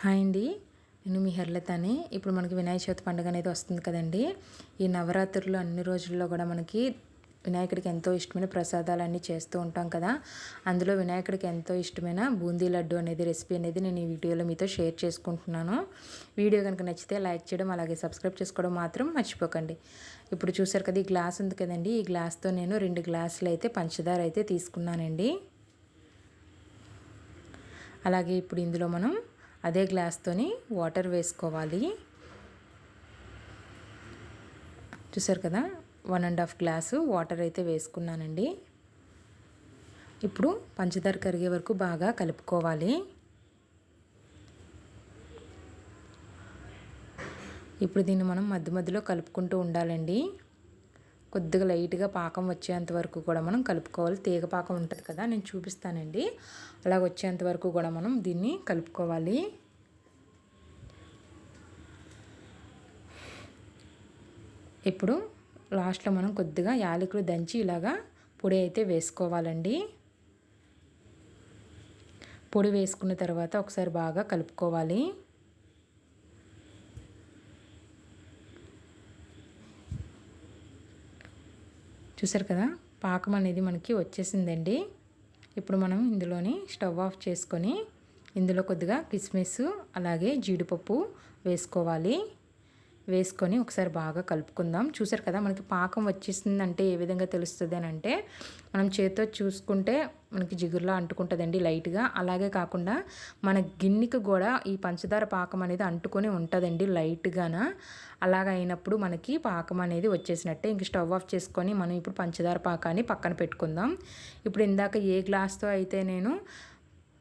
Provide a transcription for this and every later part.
Hi అండి. నేను మీ హెర్లతని. ఇప్పుడు మనకి వినాయక చవితి పండుగ అనేది వస్తుంది కదండి. ఈ నవరాత్రులు అన్ని రోజుల్లో కూడా మనకి వినాయకుడికి ఎంతో ఇష్టమైన ప్రసాదాలు అన్నీ చేస్తూ ఉంటాం కదా. అందులో వినాయకుడికి ఎంతో ఇష్టమైన బూందీ లడ్డు అనేది రెసిపీ అనేది నేను ఈ వీడియోలో మీతో షేర్ చేసుకుంటున్నాను. వీడియో కనుక నచ్చితే లైక్ చేయడం అలాగే సబ్స్క్రైబ్ చేసుకోవడం మాత్రం మర్చిపోకండి. ఇప్పుడు చూసారు కదా ఈ గ్లాస్ ఉంది కదండి. ఈ గ్లాస్తో నేను రెండు గ్లాసులు అయితే పంచదార అయితే తీసుకున్నానండి. అలాగే ఇప్పుడు ఇందులో మనం అదే గ్లాస్తోని వాటర్ వేసుకోవాలి. చూసారు కదా? One and half glass water అయితే వేసుకున్నానండి. ఇప్పుడు పంచదార కరిగే వరకు బాగా కలుపుకోవాలి. ఇప్పుడు దీన్ని మనం మధ్య మధ్యలో కలుపుకుంటూ ఉండాలండి. కొద్దిగా లైట్గా పాకం వచ్చేంత వరకు కూడా మనం కలుపుకోవాలి. తీగ పాకం ఉంటుంది కదా నేను చూపిస్తానండి. అలా వచ్చేంత వరకు కూడా మనం దీన్ని కలుపుకోవాలి. ఇప్పుడు లాస్ట్లో మనం కొద్దిగా యాలకులు దంచి ఇలాగా పొడి అయితే వేసుకోవాలండి. పొడి వేసుకున్న తర్వాత ఒకసారి బాగా కలుపుకోవాలి. చూసారు కదా పాకం అనేది మనకి వచ్చేసిందండి. ఇప్పుడు మనం ఇందులోని స్టవ్ ఆఫ్ చేసుకొని ఇందులో కొద్దిగా కిస్మిస్ అలాగే జీడిపప్పు వేసుకోవాలి. వేసుకొని ఒకసారి బాగా కలుపుకుందాం. చూసారు కదా మనకి పాకం వచ్చేసిందంటే ఏ విధంగా తెలుస్తుంది అని అంటే మనం చేతితో చూసుకుంటే మనకి జిగురులా అంటుకుంటుందండి లైట్గా. అలాగే కాకుండా మన గిన్నెకి కూడా ఈ పంచదార పాకం అనేది అంటుకొని ఉంటుందండి లైట్గాన. అలాగ అయినప్పుడు మనకి పాకం అనేది వచ్చేసినట్టే. ఇంక స్టవ్ ఆఫ్ చేసుకొని మనం ఇప్పుడు పంచదార పాకాన్ని పక్కన పెట్టుకుందాం. ఇప్పుడు ఇందాక ఏ గ్లాస్తో అయితే నేను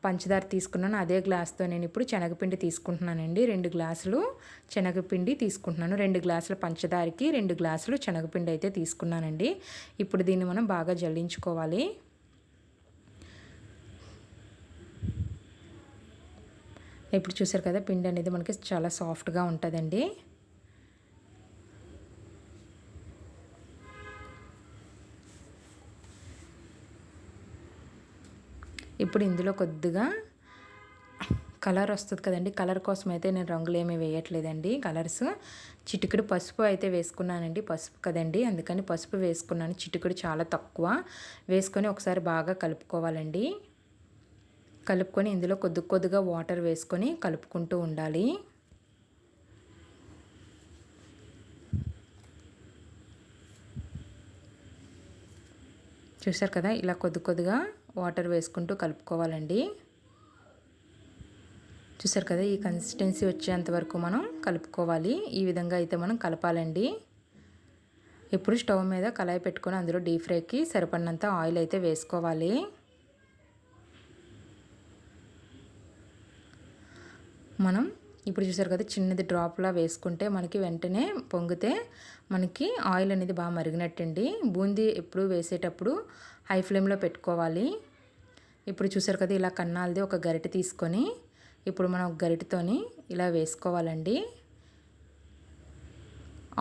పంచదార తీసుకున్నాను. అదే గ్లాస్తో నేను ఇప్పుడు శనగపిండి తీసుకుంటున్నానండి. రెండు గ్లాసులు శనగపిండి తీసుకుంటున్నాను. రెండు గ్లాసుల పంచదారకి రెండు గ్లాసులు శనగపిండి అయితే తీసుకున్నానండి. ఇప్పుడు దీన్ని మనం బాగా జల్లించుకోవాలి. ఇప్పుడు చూసారు కదా పిండి అనేది మనకి చాలా సాఫ్ట్గా ఉంటుందండి. ఇప్పుడు ఇందులో కొద్దిగా కలర్ వస్తుంది కదండి. కలర్ కోసం అయితే నేను రంగులు ఏమీ వేయట్లేదండి. కలర్స్. చిటికెడు పసుపు అయితే వేసుకున్నానండి. పసుపు కదండి. అందుకని పసుపు వేసుకున్నాను. చిటికెడు చాలా తక్కువ. వేసుకొని ఒకసారి బాగా కలుపుకోవాలండి. కలుపుకొని ఇందులో కొద్ది కొద్దిగా వాటర్ వేసుకొని కలుపుకుంటూ ఉండాలి. చూసారు కదా? ఇలా కొద్ది కొద్దిగా వాటర్ వేసుకుంటూ కలుపుకోవాలండి. చూసారు కదా ఈ కన్సిస్టెన్సీ వచ్చేంత వరకు మనం కలుపుకోవాలి. ఈ విధంగా అయితే మనం కలపాలండి. ఇప్పుడు స్టవ్ మీద కళాయి పెట్టుకొని అందులో డీప్ ఫ్రైకి సరిపడినంత ఆయిల్ అయితే వేసుకోవాలి. మనం ఇప్పుడు చూసారు కదా చిన్నది డ్రాప్లా వేసుకుంటే మనకి వెంటనే పొంగితే మనకి ఆయిల్ అనేది బాగా మరిగినట్టండి. బూందీ ఎప్పుడు వేసేటప్పుడు హై ఫ్లేమ్లో పెట్టుకోవాలి. ఇప్పుడు చూసారు కదా ఇలా కన్నాలది ఒక గరిటె తీసుకొని ఇప్పుడు మనం గరిటెతోని ఇలా వేసుకోవాలండి.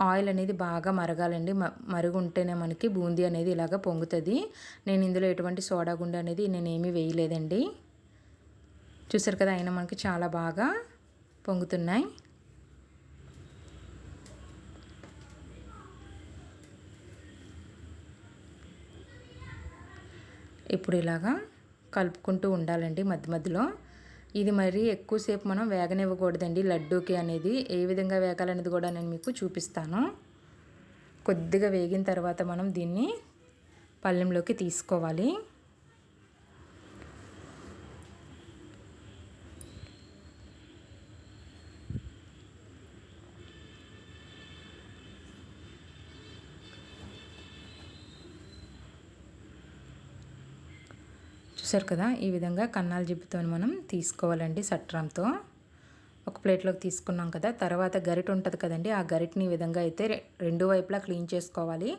ఆయిల్ అనేది బాగా మరగాలండి. మరుగుంటేనే మనకి బూందీ అనేది ఇలాగ పొంగుతుంది. నేను ఇందులో ఎటువంటి సోడా గుండె అనేది నేను వేయలేదండి. చూసారు కదా అయినా మనకి చాలా బాగా పొంగుతున్నాయి. ఇప్పుడు ఇలాగా కలుపుకుంటూ ఉండాలండి మధ్య మధ్యలో. ఇది మరి ఎక్కువసేపు మనం వేగనివ్వకూడదండి. లడ్డూకి అనేది ఏ విధంగా వేగాలనేది కూడా నేను మీకు చూపిస్తాను. కొద్దిగా వేగిన తర్వాత మనం దీన్ని పళ్ళెంలోకి తీసుకోవాలి. చూసారు కదా ఈ విధంగా కన్నాల జిబ్బుతో మనం తీసుకోవాలండి సట్రాంతో. ఒక ప్లేట్లోకి తీసుకున్నాం కదా తర్వాత గరిట ఉంటుంది కదండి ఆ గరిటని ఈ విధంగా అయితే రెండు వైపులా క్లీన్ చేసుకోవాలి.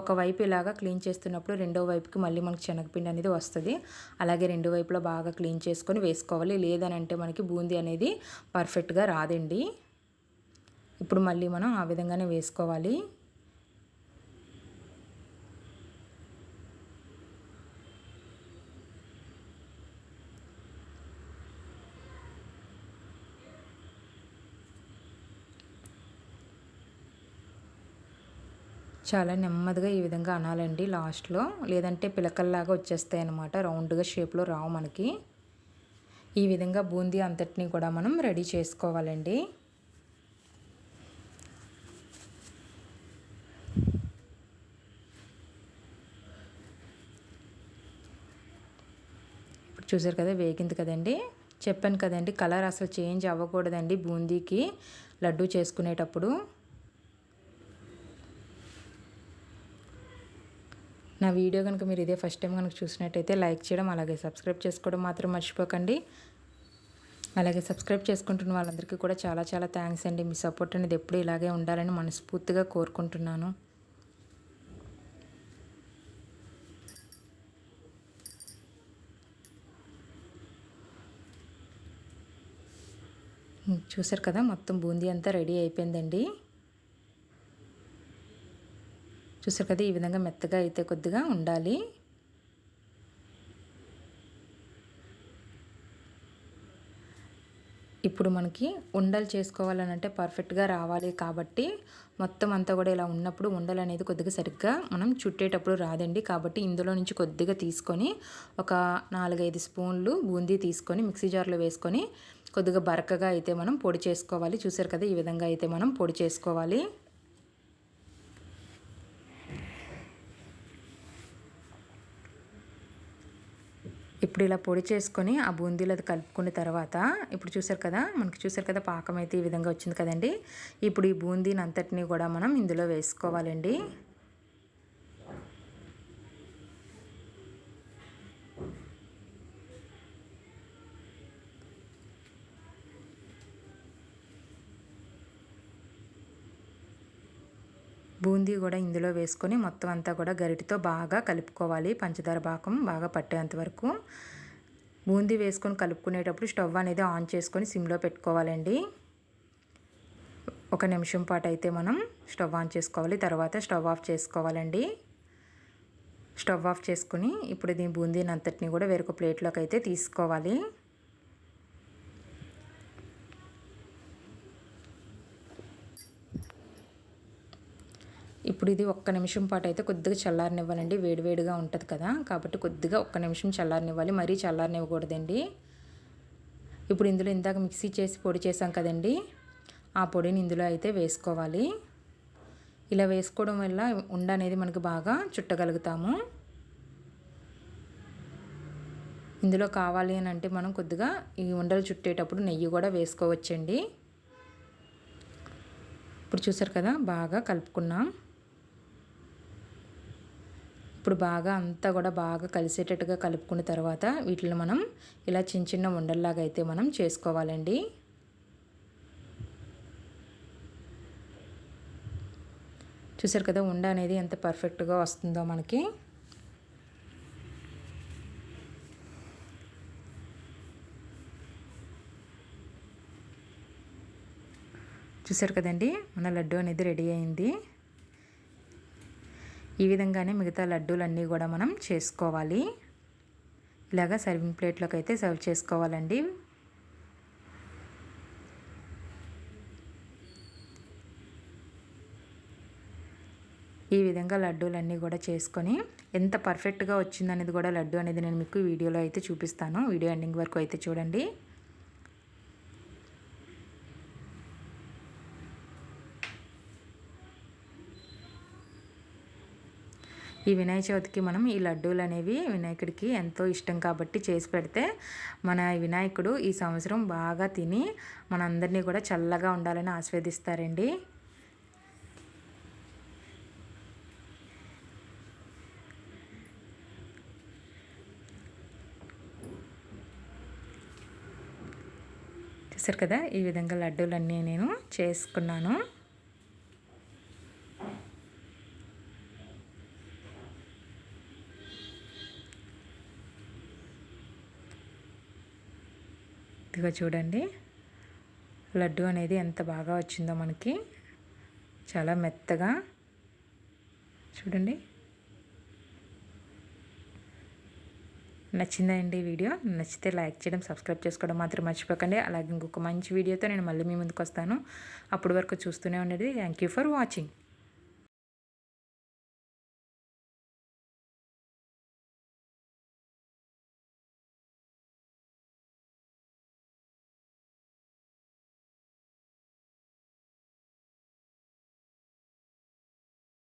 ఒక వైపు ఇలాగా క్లీన్ చేస్తున్నప్పుడు రెండో వైపుకి మళ్ళీ మనకి శనగపిండి అనేది వస్తుంది. అలాగే రెండు వైపులా బాగా క్లీన్ చేసుకొని వేసుకోవాలి. లేదనంటే మనకి బూందీ అనేది పర్ఫెక్ట్గా రాదండి. ఇప్పుడు మళ్ళీ మనం ఆ విధంగానే వేసుకోవాలి. చాలా నెమ్మదిగా ఈ విధంగా అనాలండి లాస్ట్లో. లేదంటే పిలకల్లాగా వచ్చేస్తాయి అన్నమాట రౌండ్గా షేప్లో రావు మనకి. ఈ విధంగా బూందీ అంతటిని కూడా మనం రెడీ చేసుకోవాలండి. ఇప్పుడు చూసారు కదా వేగింది కదండి. చెప్పాను కదండి కలర్ అసలు చేంజ్ అవ్వకూడదండి బూందీకి లడ్డు చేసుకునేటప్పుడు. నా వీడియో కనుక మీరు ఇదే ఫస్ట్ టైం కనుక చూసినట్టయితే లైక్ చేయడం అలాగే సబ్స్క్రైబ్ చేసుకోవడం మాత్రం మర్చిపోకండి. అలాగే సబ్స్క్రైబ్ చేసుకుంటున్న వాళ్ళందరికీ కూడా చాలా చాలా థ్యాంక్స్ అండి. మీ సపోర్ట్ అనేది ఎప్పుడు ఇలాగే ఉండాలని మనస్ఫూర్తిగా కోరుకుంటున్నాను. చూసారు కదా మొత్తం బూందీ అంతా రెడీ అయిపోయిందండి. చూసారు కదా ఈ విధంగా మెత్తగా అయితే కొద్దిగా ఉండాలి. ఇప్పుడు మనకి ఉండలు చేసుకోవాలని అంటే పర్ఫెక్ట్గా రావాలి కాబట్టి మొత్తం అంతా కూడా ఇలా ఉన్నప్పుడు ఉండలు అనేది కొద్దిగా సరిగ్గా మనం చుట్టేటప్పుడు రాదండి. కాబట్టి ఇందులో నుంచి కొద్దిగా తీసుకొని ఒక నాలుగైదు స్పూన్లు బూందీ తీసుకొని మిక్సీ జార్లో వేసుకొని కొద్దిగా బరకగా అయితే మనం పొడి చేసుకోవాలి. చూసారు కదా ఈ విధంగా అయితే మనం పొడి చేసుకోవాలి. ఇప్పుడు ఇలా పొడి చేసుకొని ఆ బూందీలో అది కలుపుకున్న తర్వాత ఇప్పుడు చూసారు కదా మనకి చూసారు కదా పాకం అయితే ఈ విధంగా వచ్చింది కదండి. ఇప్పుడు ఈ బూందీని అంతటినీ కూడా మనం ఇందులో వేసుకోవాలండి. బూందీ కూడా ఇందులో వేసుకొని మొత్తం అంతా కూడా గరిటితో బాగా కలుపుకోవాలి. పంచదార పాకం బాగా పట్టేంత వరకు. బూందీ వేసుకొని కలుపుకునేటప్పుడు స్టవ్ అనేది ఆన్ చేసుకొని సిమ్లో పెట్టుకోవాలండి. ఒక నిమిషం పాటు అయితే మనం స్టవ్ ఆన్ చేసుకోవాలి. తర్వాత స్టవ్ ఆఫ్ చేసుకోవాలండి. స్టవ్ ఆఫ్ చేసుకుని ఇప్పుడు దీని బూందీని అంతటిని కూడా వేరొక ప్లేట్లోకి అయితే తీసుకోవాలి. ఇప్పుడు ఇది ఒక్క నిమిషం పాటు అయితే కొద్దిగా చల్లారనివ్వాలండి వేడివేడిగా ఉంటుంది కదా. కాబట్టి కొద్దిగా ఒక్క నిమిషం చల్లారనివ్వాలి. మరీ చల్లారనివ్వకూడదండి. ఇప్పుడు ఇందులో ఇందాక మిక్సీ చేసి పొడి చేసాం కదండి. ఆ పొడిని ఇందులో అయితే వేసుకోవాలి. ఇలా వేసుకోవడం వల్ల ఉండ అనేది మనకు బాగా చుట్టగలుగుతాము. ఇందులో కావాలి అని అంటే మనం కొద్దిగా ఈ ఉండలు చుట్టేటప్పుడు నెయ్యి కూడా వేసుకోవచ్చండి. ఇప్పుడు చూసారు కదా బాగా కలుపుకున్నాం. ఇప్పుడు బాగా అంతా కూడా బాగా కలిసేటట్టుగా కలుపుకున్న తర్వాత వీటిని మనం ఇలా చిన్న చిన్న ఉండల్లాగా అయితే మనం చేసుకోవాలండి. చూసారు కదా ఉండ అనేది ఎంత పర్ఫెక్ట్గా వస్తుందో మనకి. చూసారు కదండి? మన లడ్డు అనేది రెడీ అయింది. ఈ విధంగానే మిగతా లడ్డూలన్నీ కూడా మనం చేసుకోవాలి. ఇలాగా సర్వింగ్ ప్లేట్లోకి అయితే సర్వ్ చేసుకోవాలండి. ఈ విధంగా లడ్డూలన్నీ కూడా చేసుకొని ఎంత పర్ఫెక్ట్గా వచ్చిందనేది కూడా లడ్డు అనేది నేను మీకు వీడియోలో అయితే చూపిస్తాను. వీడియో ఎండింగ్ వరకు అయితే చూడండి. ఈ వినాయక చవితికి మనం ఈ లడ్డూలు అనేవి వినాయకుడికి ఎంతో ఇష్టం కాబట్టి చేసి పెడితే మన వినాయకుడు ఈ సంవత్సరం బాగా తిని మనందరినీ కూడా చల్లగా ఉండాలని ఆస్వాదిస్తారండి చూసారు కదా? ఈ విధంగా లడ్డూలన్నీ నేను చేసుకున్నాను. ఇదిగో చూడండి. లడ్డు అనేది ఎంత బాగా వచ్చిందో మనకి. చాలా మెత్తగా. చూడండి. నచ్చిందా అండి వీడియో. నచ్చితే లైక్ చేయడం సబ్స్క్రైబ్ చేసుకోవడం మాత్రం మర్చిపోకండి. అలాగే ఇంకొక మంచి వీడియోతో నేను మళ్ళీ మీ ముందుకు వస్తాను. అప్పటి వరకు చూస్తూనే ఉండేది థ్యాంక్ యూ ఫర్ వాచింగ్